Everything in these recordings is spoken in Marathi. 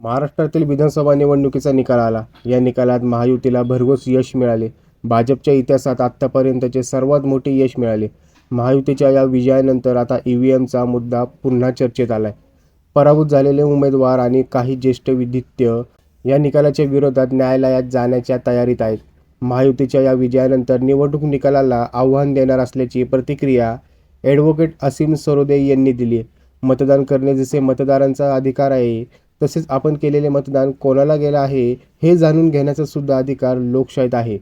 महाराष्ट्रातील विधानसभा निवडणुकीचा निकाल आला. या निकालात महायुतीला भरघोस यश मिळाले. भाजपच्या इतिहासात आत्तापर्यंतचे सर्वात मोठे यश मिळाले. महायुतीच्या या विजयानंतर आता ई व्ही एमचा मुद्दा पुन्हा चर्चेत आलाय. पराभूत झालेले उमेदवार आणि काही ज्येष्ठ विधित्य या निकालाच्या विरोधात न्यायालयात जाण्याच्या तयारीत आहेत. महायुतीच्या या विजयानंतर निवडणूक निकालाला आव्हान देणार असल्याची प्रतिक्रिया ॲडव्होकेट असीम सरोदे यांनी दिली मतदान करणे जसे मतदारांचा अधिकार आहे तसेच आपण केलेले मतदान कोणाला गेलं आहे हे जाणून घेण्याचा सुद्धा अधिकार लोकशाहीत आहे.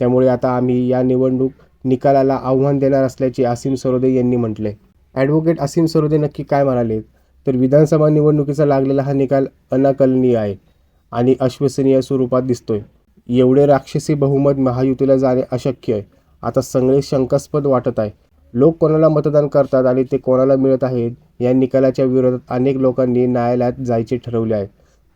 त्यामुळे आता आम्ही या निवडणूक निकालाला आव्हान देणार असल्याचे असीम सरोदे यांनी म्हटले. ॲडव्होकेट असीम सरोदे नक्की काय म्हणाले? तर विधानसभा निवडणुकीचा लागलेला हा निकाल अनाकलनीय आहे आणि अश्वसनीय स्वरूपात दिसतोय. एवढे राक्षसी बहुमत महायुतीला जाणे अशक्य आहे. आता सगळे शंकास्पद वाटत आहे. लोक कोणाला मतदान करतात आणि ते कोणाला मिळत आहेत या निकालाच्या विरोधात अनेक लोकांनी न्यायालयात जायचे ठरवले आहे.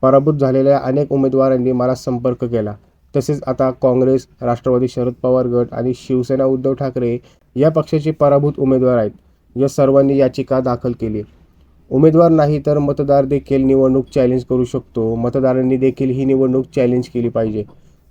पराभूत झालेल्या अनेक उमेदवारांनी मला संपर्क केला. तसेच आता काँग्रेस राष्ट्रवादी शरद पवार गट आणि शिवसेना उद्धव ठाकरे या पक्षाचे पराभूत उमेदवार आहेत या सर्वांनी याचिका दाखल केली. उमेदवार नाही तर मतदार देखील निवडणूक चॅलेंज करू शकतो. मतदारांनी देखील ही निवडणूक चॅलेंज केली पाहिजे.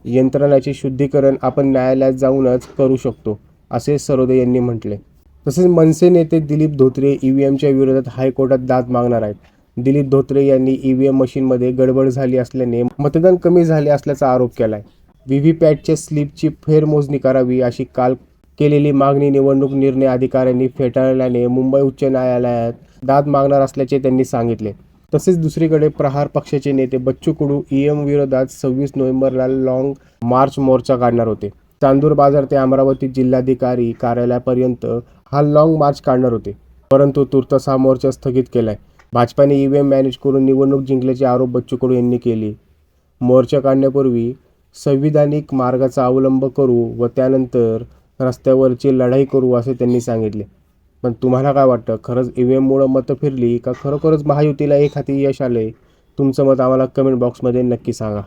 यंत्रणाचे शुद्धीकरण आपण न्यायालयात जाऊनच करू शकतो असे सरोदे यांनी म्हटले. तसेच मनसे नेते दिलीप धोत्रे ई व्ही एमच्या विरोधात हायकोर्टात दाद मागणार आहेत. दिलीप धोत्रे यांनी ई व्ही एम मशीनमध्ये गडबड झाली असल्याने मतदान कमी झाले असल्याचा आरोप केला आहे व्ही व्ही पॅटच्या स्लिपची फेरमोजणी करावी अशी काल केलेली मागणी निवडणूक निर्णय अधिकाऱ्यांनी फेटाळल्याने मुंबई उच्च न्यायालयात दाद मागणार असल्याचे त्यांनी सांगितले. तसेच दुसरीकडे प्रहार पक्षाचे नेते बच्चू कडू ई एम विरोधात सव्वीस नोव्हेंबरला लॉंग मार्च मोर्चा काढणार होते. चांदूर बाजार ते अमरावती जिल्हाधिकारी कार्यालयापर्यंत हा लॉंग मार्च काढणार होते. परंतु तुर्तास हा मोर्चा स्थगित केलाय. भाजपाने ई व्ही एम मॅनेज करून निवडणूक जिंकल्याचे आरोप बच्चू कडू यांनी केले. मोर्चा काढण्यापूर्वी संविधानिक मार्गाचा अवलंब करू व त्यानंतर रस्त्यावरची लढाई करू असे त्यांनी सांगितले. पण तुम्हाला काय वाटतं? खरंच ई व्ही एममुळं मतं फिरली का खरोखरच महायुतीला एक हाती यश आले तुमचं मत आम्हाला कमेंट बॉक्समध्ये नक्की सांगा.